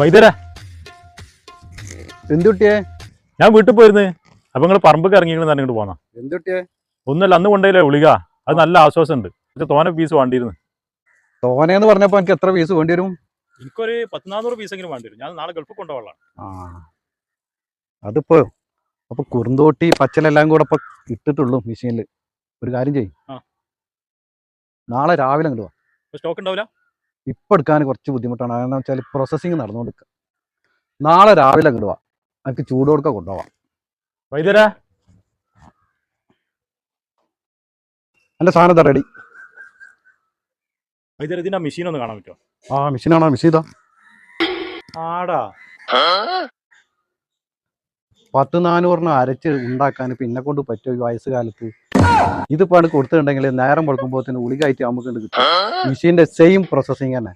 വൈദ്യരാ. എന്തുട്ടിയെ? ഞാൻ വീട്ടിൽ പോയിരുന്നു. അപ്പൊ നിങ്ങൾ പറമ്പൊക്കെ ഇറങ്ങിയിരുന്നു തന്നെ ഇങ്ങോട്ട് പോന്നാ. എന്തുട്ടിയെ? ഒന്നല്ല അന്ന് കൊണ്ടേലേ വിളിക? അത് നല്ല ആശ്വാസം ഉണ്ട് പക്ഷെ തോനെ പീസ് വേണ്ടിയിരുന്നു. തോനെന്ന് പറഞ്ഞപ്പോ എനിക്ക് എത്ര പീസ് വേണ്ടി വരും? എനിക്കൊരു പത്തിനാന്നൂറ് പീസെങ്കിലും വേണ്ടി വരും. ഞാൻ നാളെ ഗൾഫ് കൊണ്ടുപോകാം ആ. അതിപ്പോ അപ്പൊ കുറുന്തോട്ടി പച്ചലെല്ലാം കൂടെ ഇപ്പൊ ഇട്ടിട്ടുള്ളൂ മെഷീനിൽ ഒരു കാര്യം ചെയ്യും. ആ. നാളെ രാവിലെ അങ്ങോട്ട് വാ. സ്റ്റോക്ക് ഉണ്ടാവില്ല ഇപ്പൊ എടുക്കാൻ കുറച്ച് ബുദ്ധിമുട്ടാണ്. കാരണം വെച്ചാൽ പ്രോസസ്സിങ് നടന്നുകൊടുക്കുക നാളെ രാവിലെ കിടുക എനിക്ക് ചൂട് കൊടുക്ക കൊണ്ടുപോവാം. വൈദ്യരാ. എന്റെ സാധനം റെഡി വൈദ്യര ഇതിന്റെ മെഷീൻ ഒന്ന് കാണാൻ പറ്റുമോ ആ മെഷീനാണോ മെഷീൻ ഇതാ. ആടാ. പത്ത് നാനൂറിന് അരച്ച് ഉണ്ടാക്കാൻ പിന്നെ കൊണ്ട് പറ്റുമോ ഈ വയസ്സുകാലത്ത്? ഇതിപ്പോ ആണ് കൊടുത്തിട്ടുണ്ടെങ്കിൽ നേരം കൊടുക്കുമ്പോൾ ഉളികായിട്ട് നമുക്ക് കിട്ടും. മെഷീന്റെ സെയിം പ്രോസസ്സിങ് തന്നെ.